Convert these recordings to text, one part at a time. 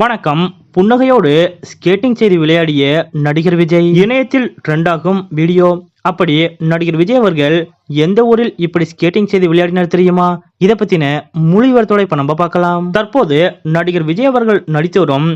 வணக்கம். புன்னகையோடு ஸ்கேட்டிங் செய்து விளையாடிய நடிகர் விஜய். இணையத்தில் ட்ரெண்டாகும் வீடியோ அப்படி நடிகர் விஜய் அவர்கள் எந்த ஊரில் இப்படி ஸ்கேட்டிங் செய்து விளையாடினார் தெரியுமா? இதை பத்தின முழு இப்ப நம்ம பார்க்கலாம். தற்போது நடிகர் விஜய் அவர்கள் நடித்து வரும்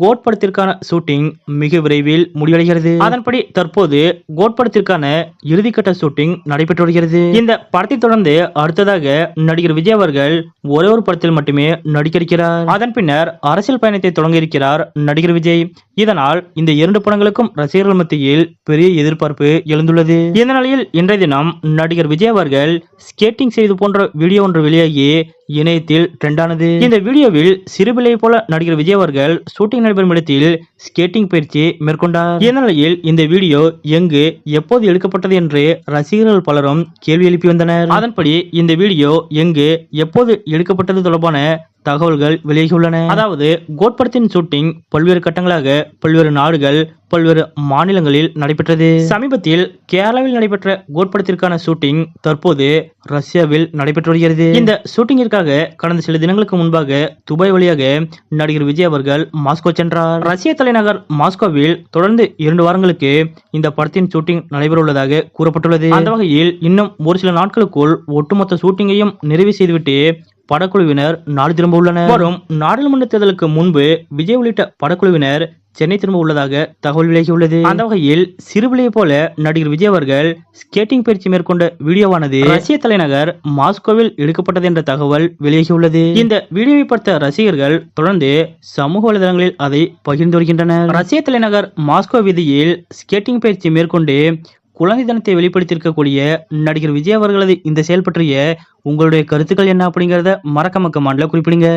கோட் படத்திற்கான ஷூட்டிங் மிக விரைவில் முடிவடைகிறது. அதன்படி தற்போது கோட் படத்திற்கான இறுதிக்கட்ட ஷூட்டிங் நடைபெற்று வருகிறது. இந்த படத்தை தொடர்ந்து அடுத்ததாக நடிகர் விஜய் அவர்கள் ஒரே ஒரு படத்தில் மட்டுமே நடிக்க இருக்கிறார் அதன் பின்னர் அரசியல் பயணத்தை தொடங்க இருக்கிறார் நடிகர் விஜய். இதனால் இந்த இரண்டு படங்களுக்கும் ரசிகர்கள் மத்தியில் பெரிய எதிர்பார்ப்பு எழுந்துள்ளது. இந்த நிலையில் இன்றைய தினம் நடிகர் விஜய் அவர்கள் ஸ்கேட்டிங் செய்து போன்ற வீடியோ ஒன்று வெளியாகி இணையத்தில் ட்ரெண்டானது இந்த வீடியோவில் சிறுபிள்ளை போல நடிகர் விஜய் அவர்கள் ஷூட்டிங் நடைபெறும் இடத்தில் ஸ்கேட்டிங் பயிற்சி மேற்கொண்டார். இந்நிலையில் இந்த வீடியோ எங்கு எப்போது எடுக்கப்பட்டது என்று ரசிகர்கள் பலரும் கேள்வி எழுப்பி வந்தனர். அதன்படி இந்த வீடியோ எங்கு எப்போது எடுக்கப்பட்டது தொடர்பான தகவல்கள் வெளியாகியுள்ளன அதாவது கோட்படத்தின் ஷூட்டிங் பல்வேறு கட்டங்களாக பல்வேறு நாடுகள் பல்வேறு மாநிலங்களில் நடைபெற்றது. சமீபத்தில் கேரளாவில் நடைபெற்ற கோட்படத்திற்கான ஷூட்டிங் தற்போது ரஷ்யாவில் நடைபெற்று வருகிறது. இந்த ஷூட்டிங்கிற்காக கடந்த சில தினங்களுக்கு முன்பாக துபாய் வழியாக நடிகர் விஜய் அவர்கள் மாஸ்கோ சென்றார். ரஷ்ய தலைநகர் மாஸ்கோவில் தொடர்ந்து இரண்டு வாரங்களுக்கு இந்த படத்தின் ஷூட்டிங் நடைபெறவுள்ளதாக கூறப்பட்டுள்ளது. அந்த வகையில் இன்னும் ஒரு சில நாட்களுக்குள் ஒட்டுமொத்த ஷூட்டிங்கையும் நிறைவு செய்துவிட்டு படக்குழுவினர் நாடு திரும்ப உள்ளனர். வரும் நாடாளுமன்ற தேர்தலுக்கு முன்பு விஜய் உள்ளிட்ட படக்குழுவினர் சென்னை திரும்ப உள்ளதாக தகவல் விலகியுள்ளது அந்த வகையில் சிறுபிள்ளையை போல நடிகர் விஜய் அவர்கள் ஸ்கேட்டிங் பயிற்சி மேற்கொண்ட வீடியோவானது ரஷ்ய தலைநகர் மாஸ்கோவில் எடுக்கப்பட்டது என்ற தகவல் வெளியாகியுள்ளது. இந்த வீடியோவை பார்த்த ரசிகர்கள் தொடர்ந்து சமூக வலைதளங்களில் அதை பகிர்ந்து வருகின்றனர். ரஷ்ய தலைநகர் மாஸ்கோ வீதியில் ஸ்கேட்டிங் பயிற்சி மேற்கொண்டு குழந்தை தினத்தை வெளிப்படுத்தியிருக்கக்கூடிய நடிகர் விஜய் அவர்களது இந்த செயல் பற்றிய உங்களுடைய கருத்துக்கள் என்ன அப்படிங்கறத மறக்காம கமாண்ட்ல குறிப்பிடுங்க.